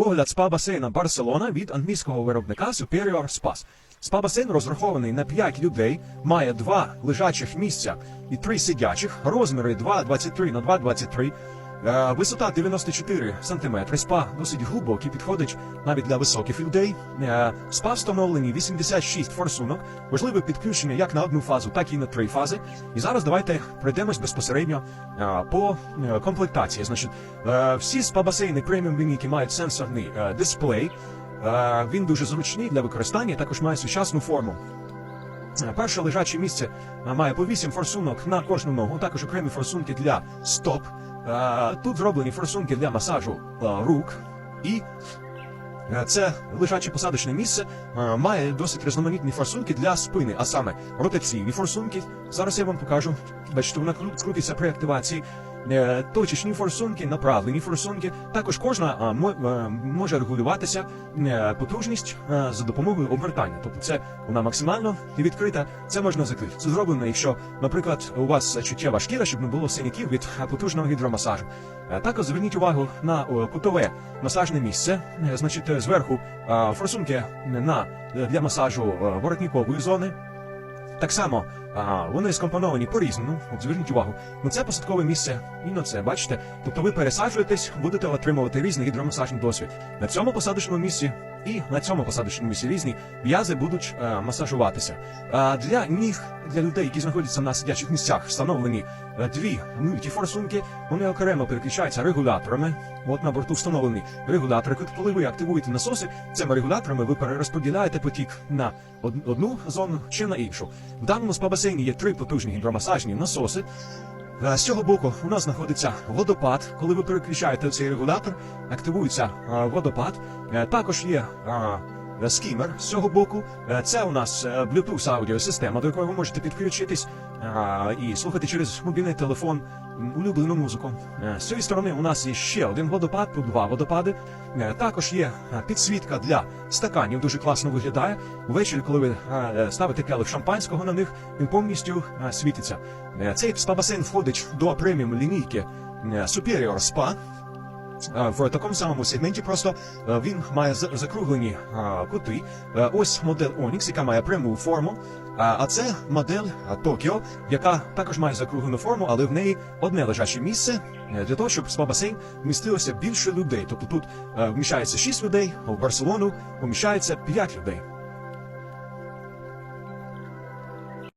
Огляд спа-басейна Барселона від англійського виробника Superior Spas. Спа-басейн розрахований на 5 людей, має два лежачих місця і три сидячих, розміри 2,23 на 2,23, е, висота 94 см. Спа досить глибокий, підходить навіть для високих людей. Е, Спа встановлені 86 форсунок, важливе підключення як на одну фазу, так і на три фази. І зараз давайте пройдемось безпосередньо е, по е, комплектації. Значить, е, всі спа-басейни преміум лінійки мають сенсорний е, дисплей. Е, Він дуже зручний для використання, також має сучасну форму. Е, Перше лежаче місце е, має по 8 форсунок на кожну ногу, також окремі форсунки для стоп. Е, Тут зроблені форсунки для масажу а, рук і. Це лежаче посадочне місце має досить різноманітні форсунки для спини, а саме ротаційні форсунки. Зараз я вам покажу. Бачите, вона крутиться при активації. Е, Точечні форсунки, направлені форсунки. Також кожна е, може регулюватися е, потужність за допомогою обертання. Тобто це вона максимально відкрита. Це можна закрити. Це зроблено, якщо, наприклад, у вас чуттєва шкіра, щоб не було синяків від потужного гідромасажу. Також зверніть увагу на кутове масажне місце. Значить, зверху форсунки на для масажу воротникової зони. Так само а, вони скомпоновані по-різному. От зверніть увагу, на це посадкове місце і на це, бачите? Тобто ви пересаджуєтесь, будете отримувати різний гідромасажний досвід. На цьому посадочному місці і на цьому посадочному місці різні в'язи будуть е, масажуватися. А для ніг, для людей, які знаходяться на сидячих місцях, встановлені е, дві мультифорсунки. Вони окремо переключаються регуляторами. От на борту встановлені регулятори. Коли ви активуєте насоси, цими регуляторами ви перерозподіляєте потік на одну зону чи на іншу. В даному спа-басейні є три потужні гідромасажні насоси. Е, З цього боку у нас знаходиться водопад. Коли ви переключаєте цей регулятор, активується е, водопад. Е, Також є скімер з цього боку. Це у нас Bluetooth аудіосистема, до якої ви можете підключитись е, і слухати через мобільний телефон улюблену музику. Е, З цієї сторони у нас є ще один водопад, два водопади. Е, Також є е, підсвітка для стаканів, дуже класно виглядає. Увечері, коли ви ставите келих шампанського на них, він повністю світиться. Цей спа-басейн входить до преміум лінійки Superior Spa. В такому самому сегменті просто він має закруглені кути. Ось модель Onyx, яка має пряму форму. А це модель Токіо, яка також має закруглену форму, але в неї одне лежаче місце е, для того, щоб в спа-басейн вмістилося більше людей. Тобто тут е, вміщається 6 людей, а в Барселону поміщається 5 людей.